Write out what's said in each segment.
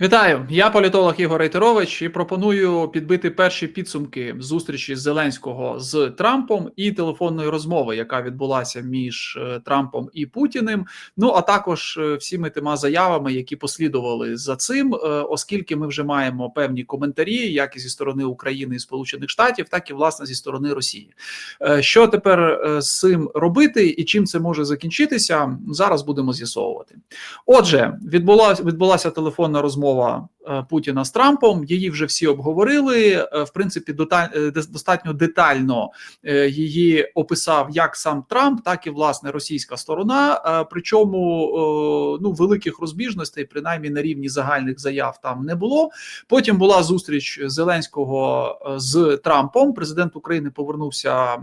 Вітаю, я політолог Ігор Рейтерович і пропоную підбити перші підсумки зустрічі Зеленського з Трампом і телефонної розмови, яка відбулася між е, Трампом і Путіним. Ну а також е, всіми тима заявами, які послідували за цим, е, оскільки ми вже маємо певні коментарі, як і зі сторони України і Сполучених Штатів, так і власне зі сторони Росії. Що тепер з цим робити і чим це може закінчитися? Зараз будемо з'ясовувати. Отже, відбулася відбулася телефонна розмова е, Путіна з Трампом. Її вже всі обговорили. Е, В принципі, е, достатньо детально її описав як сам Трамп, так і власне російська сторона. Причому ну великих розбіжностей, принаймні на рівні загальних заяв, там не було. Потім була зустріч Зеленського з Трампом. Президент України повернувся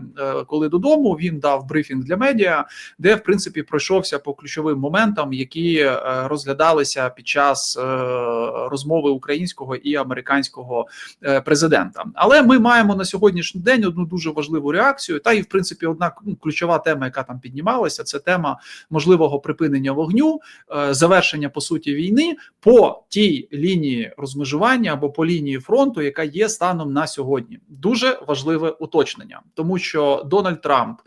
коли додому. Він дав брифінг для медіа, де в принципі пройшовся по ключовим моментам, які розглядалися під час розмови українського і американського е, президента. Але ми маємо на сьогоднішній день одну дуже важливу реакцію. Та і в принципі, одна ну, ключова тема, яка там піднімалася, це тема можливого припинення вогню, е, завершення по суті війни по тій лінії розмежування або по лінії фронту, яка є станом на сьогодні. Дуже важливе уточнення, тому що Дональд Трамп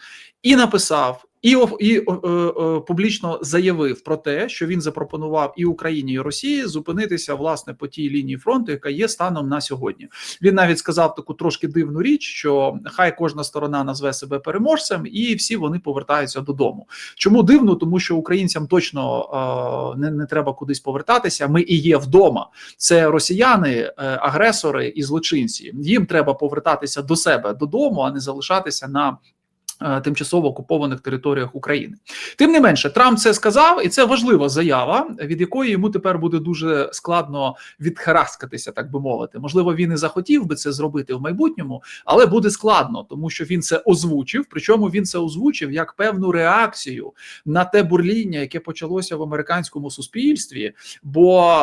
і написав. І, і е, е, публічно заявив про те, що він запропонував і Україні, і Росії зупинитися власне по тій лінії фронту, яка є станом на сьогодні. Він навіть сказав таку трошки дивну річ, що хай кожна сторона назве себе переможцем, і всі вони повертаються додому. Чому дивно? Тому що українцям точно е, не, не треба кудись повертатися. Ми і є вдома. Це росіяни, агресори і злочинці. Їм треба повертатися до себе додому, а не залишатися на. Е, Тимчасово окупованих територіях України, тим не менше, Трамп це сказав, і це важлива заява, від якої йому тепер буде дуже складно відхараскатися, так би мовити. Можливо, він і захотів би це зробити в майбутньому, але буде складно, тому що він це озвучив. Причому він це озвучив як певну реакцію на те бурління, яке почалося в американському суспільстві. Бо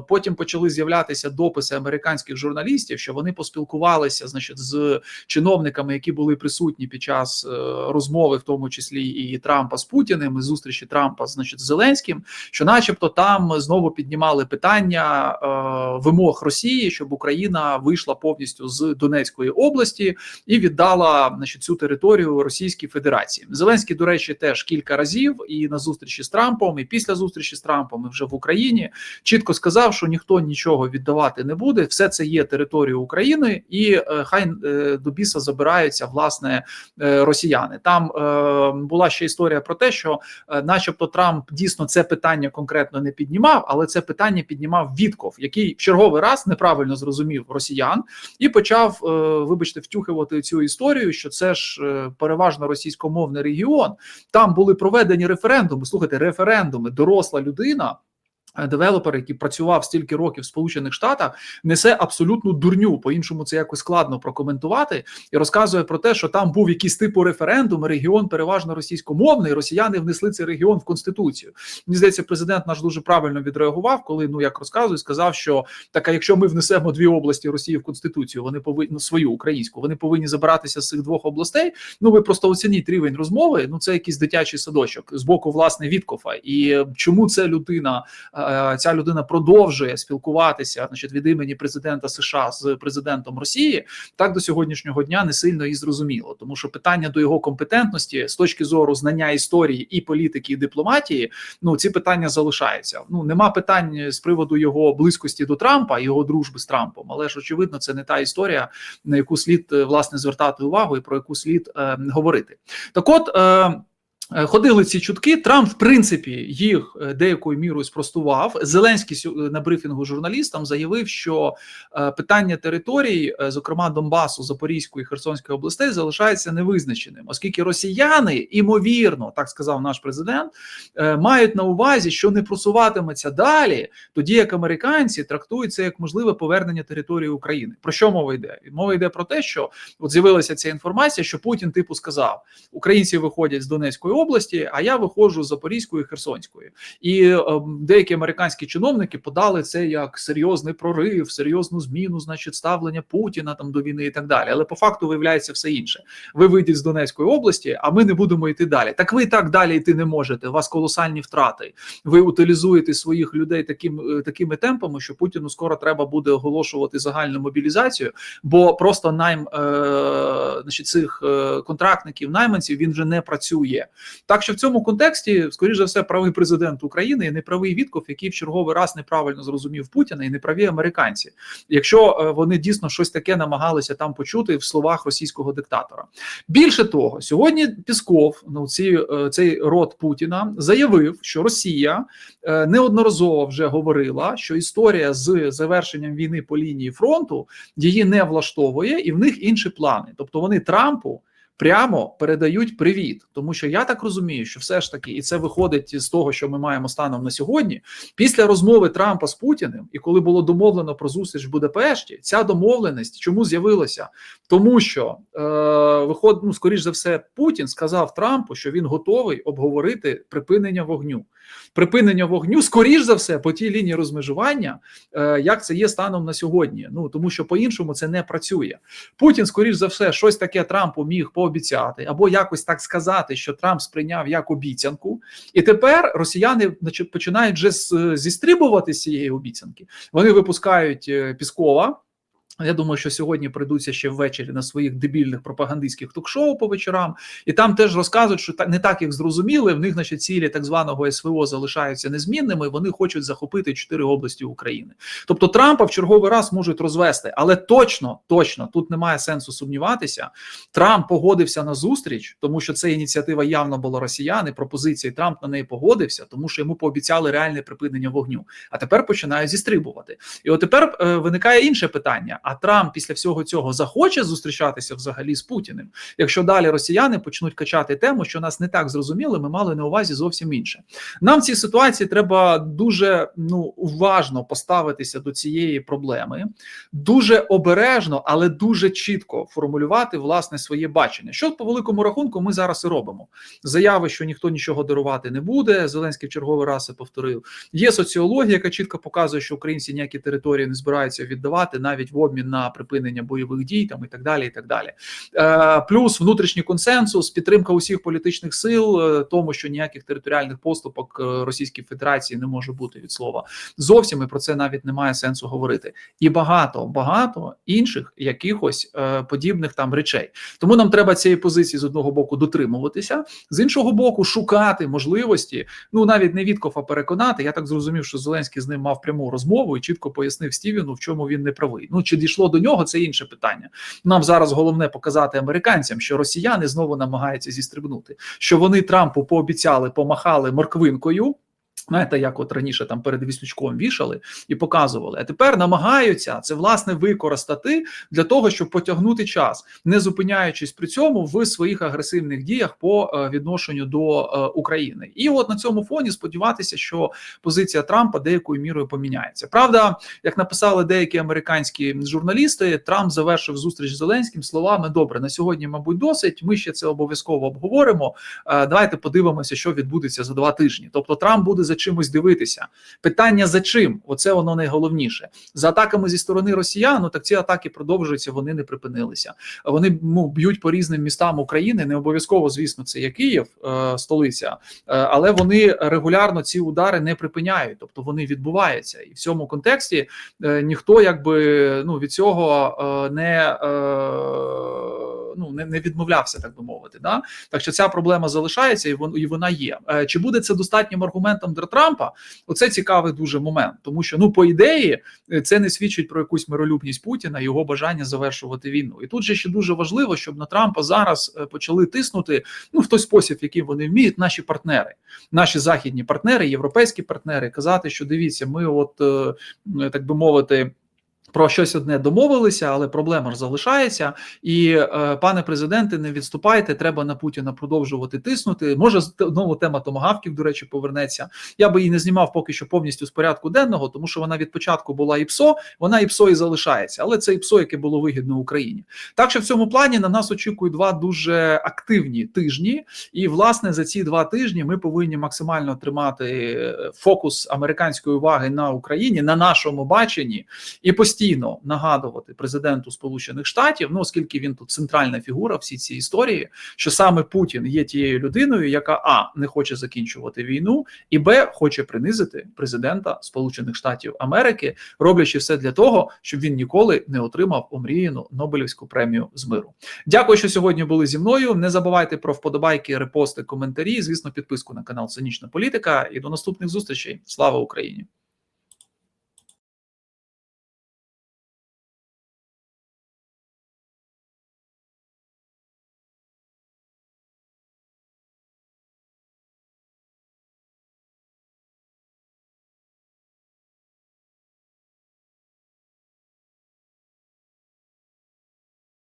е, потім почали з'являтися дописи американських журналістів, що вони поспілкувалися, значить, з чиновниками, які були присутні під час е, розмови, в тому числі і Трампа з Путіним, і зустрічі Трампа, значить, з Зеленським, що, начебто, там знову піднімали питання е, вимог Росії, щоб Україна вийшла повністю з Донецької області і віддала значить, цю територію Російській Федерації. Зеленський, до речі, теж кілька разів і на зустрічі з Трампом, і після зустрічі з Трампом, і вже в Україні чітко сказав, що ніхто нічого віддавати не буде. Все це є територією України, і е, хай е, до біса забираються власне росіяни. Там е, була ще історія про те, що, е, начебто, Трамп дійсно це питання конкретно не піднімав, але це питання піднімав Вітков, який в черговий раз неправильно зрозумів росіян і почав, е, вибачте, втюхувати цю історію, що це ж е, переважно російськомовний регіон. Там були проведені референдуми. Слухайте, референдуми, доросла людина. Е, Девелопер, який працював стільки років в Сполучених Штатах, несе абсолютну дурню. По іншому це якось складно прокоментувати і розказує про те, що там був якийсь типу референдум. Регіон переважно російськомовний. Росіяни внесли цей регіон в конституцію. Мені здається, президент наш дуже правильно відреагував, коли ну як розказує, сказав, що так, якщо ми внесемо дві області Росії в конституцію, вони повинні ну, свою українську, вони повинні забиратися з цих двох областей. Ну ви просто оцініть рівень розмови. Ну це якийсь дитячий садочок з боку власне Віткофа. І е, чому це людина? Е, Ця людина продовжує спілкуватися, значить, від імені президента США з президентом Росії, так до сьогоднішнього дня не сильно і зрозуміло, тому що питання до його компетентності з точки зору знання історії і політики, і дипломатії, ну ці питання залишаються. Ну нема питань з приводу його близькості до Трампа, його дружби з Трампом, але ж очевидно, це не та історія, на яку слід е, власне звертати увагу і про яку слід е, говорити. Так, от. Е, Ходили ці чутки. Трамп, в принципі, їх е, деякою мірою спростував. Зеленський сю- на брифінгу журналістам заявив, що е, питання територій, е, зокрема Донбасу, Запорізької і Херсонської областей, залишається невизначеним, оскільки росіяни, імовірно, так сказав наш президент, е, мають на увазі, що не просуватиметься далі, тоді як американці трактують це як можливе повернення території України. Про що мова йде? Мова йде про те, що от з'явилася ця інформація, що Путін типу сказав: українці виходять з Донецької області, а я виходжу з Запорізької Херсонської. І е, деякі американські чиновники подали це як серйозний прорив, серйозну зміну, значить, ставлення Путіна там до війни і так далі. Але по факту виявляється все інше. Ви вийдіть з Донецької області, а ми не будемо йти далі. Так ви так далі йти не можете. У вас колосальні втрати. Ви утилізуєте своїх людей таким е, такими темпами, що Путіну скоро треба буде оголошувати загальну мобілізацію, бо просто найм е, значить, цих е, контрактників, найманців він вже не працює. Так що в цьому контексті, скоріш за все, правий президент України і неправий Вітков, який в черговий раз неправильно зрозумів Путіна, і неправі американці, якщо е, вони дійсно щось таке намагалися там почути в словах російського диктатора. Більше того, сьогодні Пісков, ну ці е, цей род Путіна, заявив, що Росія е, неодноразово вже говорила, що історія з завершенням війни по лінії фронту її не влаштовує, і в них інші плани. Тобто вони Трампу. Прямо передають привіт, тому що я так розумію, що все ж таки, і це виходить з того, що ми маємо станом на сьогодні. Після розмови Трампа з Путіним, і коли було домовлено про зустріч в Будапешті, ця домовленість чому з'явилася? Тому що е, виходить, ну скоріш за все, Путін сказав Трампу, що він готовий обговорити припинення вогню. Припинення вогню, скоріш за все, по тій лінії розмежування, е, як це є станом на сьогодні. Ну тому що по-іншому це не працює. Путін, скоріш за все, щось таке Трампу міг пообіцяти, або якось так сказати, що Трамп сприйняв як обіцянку, і тепер росіяни починають вже зістрибувати з цієї обіцянки. Вони випускають е, Піскова. Я думаю, що сьогодні прийдуться ще ввечері на своїх дебільних пропагандистських ток-шоу по вечорам, і там теж розказують, що не так їх зрозуміли. В них, значить, цілі так званого СВО залишаються незмінними. і Вони хочуть захопити чотири області України. Тобто Трампа в черговий раз можуть розвести, але точно, точно тут немає сенсу сумніватися. Трамп погодився на зустріч, тому що це ініціатива явно була росіян, і пропозиції Трамп на неї погодився, тому що йому пообіцяли реальне припинення вогню. А тепер починає зістрибувати. І от тепер е, виникає інше питання: а Трамп після всього цього захоче зустрічатися взагалі з Путіним? Якщо далі росіяни почнуть качати тему, що нас не так зрозуміли, ми мали на увазі зовсім інше. Нам в цій ситуації треба дуже ну уважно поставитися до цієї проблеми, дуже обережно, але дуже чітко формулювати власне своє бачення. Що по великому рахунку ми зараз і робимо. Заяви, що ніхто нічого дарувати не буде. Зеленський в черговий раз це повторив. Є соціологія, яка чітко показує, що українці ніякі території не збираються віддавати навіть в обмін на припинення бойових дій, там і так далі. І так далі. Е, плюс внутрішній консенсус, підтримка усіх політичних сил, е, тому що ніяких територіальних поступок е, Російської Федерації не може бути від слова зовсім і про це навіть немає сенсу говорити. І багато багато інших якихось подібних там речей. Тому нам треба цієї позиції з одного боку дотримуватися, з іншого боку, шукати можливості. Ну навіть не Віткофа переконати. Я так зрозумів, що Зеленський з ним мав пряму розмову і чітко пояснив Стівену, в чому він не правий. Ну чи дійшло до нього, це інше питання. Нам зараз головне показати американцям, що росіяни знову намагаються зістрибнути, що вони Трампу пообіцяли, помахали морквинкою. Знаєте, як от раніше там перед Віслючком вішали і показували, а тепер намагаються це власне використати для того, щоб потягнути час, не зупиняючись при цьому в своїх агресивних діях по е, відношенню до е, України. І от на цьому фоні сподіватися, що позиція Трампа деякою мірою поміняється. Правда, як написали деякі американські журналісти, Трамп завершив зустріч з Зеленським словами: добре, на сьогодні, мабуть, досить. Ми ще це обов'язково обговоримо. Е, Давайте подивимося, що відбудеться за два тижні. Тобто, Трамп буде за чимось дивитися. Питання за чим? Оце воно найголовніше. За атаками зі сторони росіян, ну так ці атаки продовжуються, вони не припинилися. Вони ну, б'ють по різним містам України. Не обов'язково, звісно, це є Київ, е, столиця, е, але вони регулярно ці удари не припиняють, тобто вони відбуваються. І в цьому контексті е, ніхто якби ну від цього е, не. Е, Ну, не, не відмовлявся, так би мовити, да так що ця проблема залишається, і вон і вона є. Е, чи буде це достатнім аргументом для Трампа? Оце цікавий дуже момент, тому що ну по ідеї е, це не свідчить про якусь миролюбність Путіна, його бажання завершувати війну. І тут же ще дуже важливо, щоб на Трампа зараз е, почали тиснути ну в той спосіб, який вони вміють, наші партнери, наші західні партнери, європейські партнери, казати, що дивіться, ми, от так би мовити про щось одне домовилися, але проблема ж залишається. І е, пане президенте, не відступайте. Треба на Путіна продовжувати тиснути. Може, знову тема томагавків, до речі, повернеться. Я би її не знімав поки що повністю з порядку денного, тому що вона від початку була ІПСО, вона ІПСО і залишається, але це ІПСО, яке було вигідно Україні. Так що в цьому плані на нас очікують два дуже активні тижні. І власне за ці два тижні ми повинні максимально тримати е, фокус американської уваги на Україні, на нашому баченні, і постійно нагадувати президенту Сполучених Штатів, ну оскільки він тут центральна фігура всі ці історії, що саме Путін є тією людиною, яка а не хоче закінчувати війну, і б хоче принизити президента Сполучених Штатів Америки, роблячи все для того, щоб він ніколи не отримав омріяну Нобелівську премію з миру. Дякую, що сьогодні були зі мною. Не забувайте про вподобайки, репости, коментарі. Звісно, підписку на канал Цинічна Політика. І до наступних зустрічей. Слава Україні!